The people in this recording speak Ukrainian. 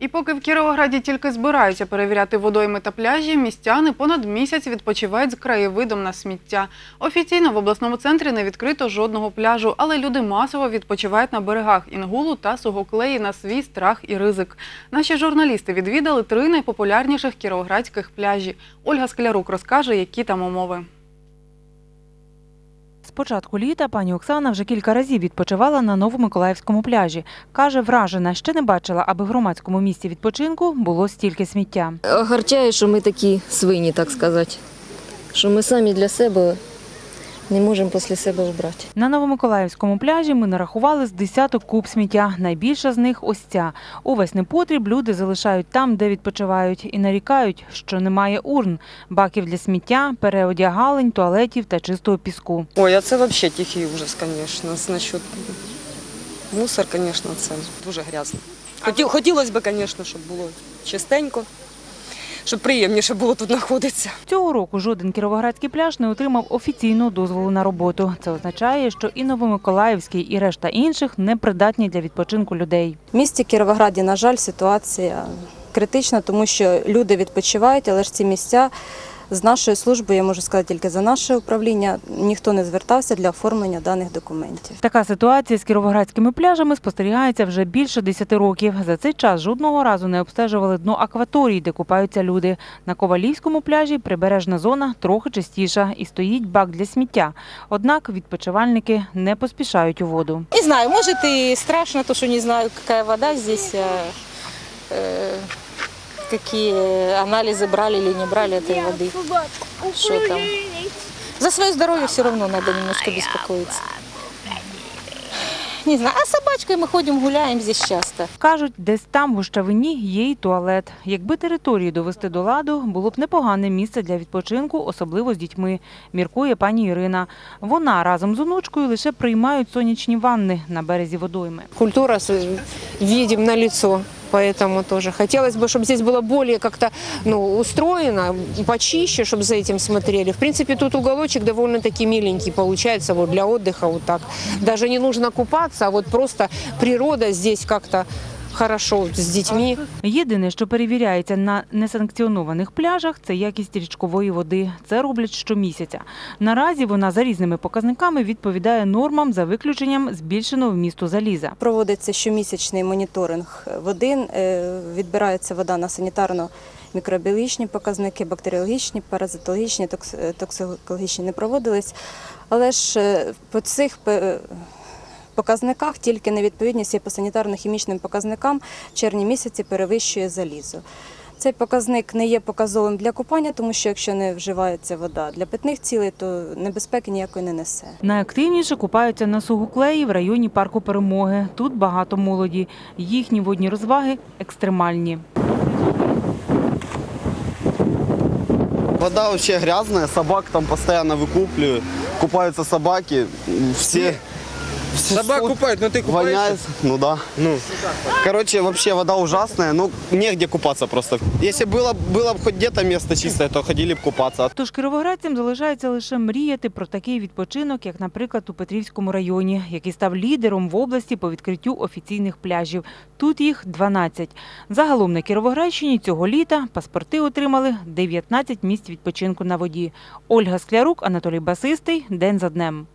І поки в Кіровограді тільки збираються перевіряти водойми та пляжі, містяни понад місяць відпочивають з краєвидом на сміття. Офіційно в обласному центрі не відкрито жодного пляжу, але люди масово відпочивають на берегах Інгулу та Сугоклеї на свій страх і ризик. Наші журналісти відвідали три найпопулярніших кіровоградських пляжі. Ольга Склярук розкаже, які там умови. Початку літа пані Оксана вже кілька разів відпочивала на Новомиколаївському пляжі. Каже, вражена, ще не бачила, аби в громадському місці відпочинку було стільки сміття. Гарчає, що ми такі свині, так сказати. Що ми самі для себе не можемо після себе вбрати. На Новомиколаївському пляжі ми нарахували з десяток куб сміття. Найбільша з них ось ця. Увесь непотріб люди залишають там, де відпочивають, і нарікають, що немає урн, баків для сміття, переодягалень, туалетів та чистого піску. Ой, а це взагалі тихий ужас, звісно. Насчет мусор, звісно, це дуже грязно. Хоті, хотілося б, звісно, щоб було чистенько, щоб приємніше було тут знаходитися. Цього року жоден кіровоградський пляж не отримав офіційного дозволу на роботу. Це означає, що і Новомиколаївський, і решта інших не придатні для відпочинку людей. В місті Кіровограді, на жаль, ситуація критична, тому що люди відпочивають, але ж ці місця з нашої служби, я можу сказати тільки за наше управління, ніхто не звертався для оформлення даних документів. Така ситуація з кіровоградськими пляжами спостерігається вже більше 10 років. За цей час жодного разу не обстежували дно акваторії, де купаються люди. На Ковалівському пляжі прибережна зона трохи чистіша і стоїть бак для сміття. Однак відпочивальники не поспішають у воду. Не знаю, может и страшно, то, что не знаю, какая вода здесь, э, э, какие анализы брали или не брали этой воды. Что там? За свое здоровье все равно надо немножко беспокоиться. Не знаю, а с собачкой мы ходим, гуляем здесь часто. Кажуть, десь там в гущавині є й туалет. Якби територію довести до ладу, було б непогане місце для відпочинку, особливо з дітьми, міркує пані Ірина. Вона разом з онучкою лише приймають сонячні ванни на березі водойми. культура с- видим на лицо. Поэтому тоже хотелось бы, чтобы здесь было более как-то ну, устроено, почище, чтобы за этим смотрели. В принципе, тут уголочек довольно-таки миленький получается вот для отдыха вот так. Даже не нужно купаться, а вот просто природа здесь как-то хорошо с детьми. Єдине, що перевіряється на несанкціонованих пляжах, це якість річкової води. Це роблять щомісяця. Наразі вона за різними показниками відповідає нормам за виключенням збільшеного вмісту заліза. Проводиться щомісячний моніторинг води, е, відбирається вода на санітарно мікробіологічні показники, бактеріологічні, паразитологічні, е, токсикологічні не проводились. Але ж е, по цих показниках тільки невідповідність є по санітарно-хімічним показникам в червні місяці перевищує залізо. Цей показник не є показовим для купання, тому що якщо не вживається вода для питних цілей, то небезпеки ніякої не несе. Найактивніше купаються на Сугуклеї в районі парку Перемоги. Тут багато молоді. Їхні водні розваги екстремальні. Вода вообще грязная, собак там постоянно выкупливают. Купаются собаки, все... все Собак сот- купают, но ты купаешься? Воняет, ну да. Ну, Короче, вообще вода ужасная, ну негде купаться просто. Если было, было бы хоть где-то место чистое, то ходили бы купаться. Тож кіровоградцям залишається лише мріяти про такий відпочинок, як, наприклад, у Петрівському районі, який став лідером в області по відкриттю офіційних пляжів. Тут їх 12. Загалом на Кіровоградщині цього літа паспорти отримали 19 місць відпочинку на воді. Ольга Склярук, Анатолій Басистий. День за днем.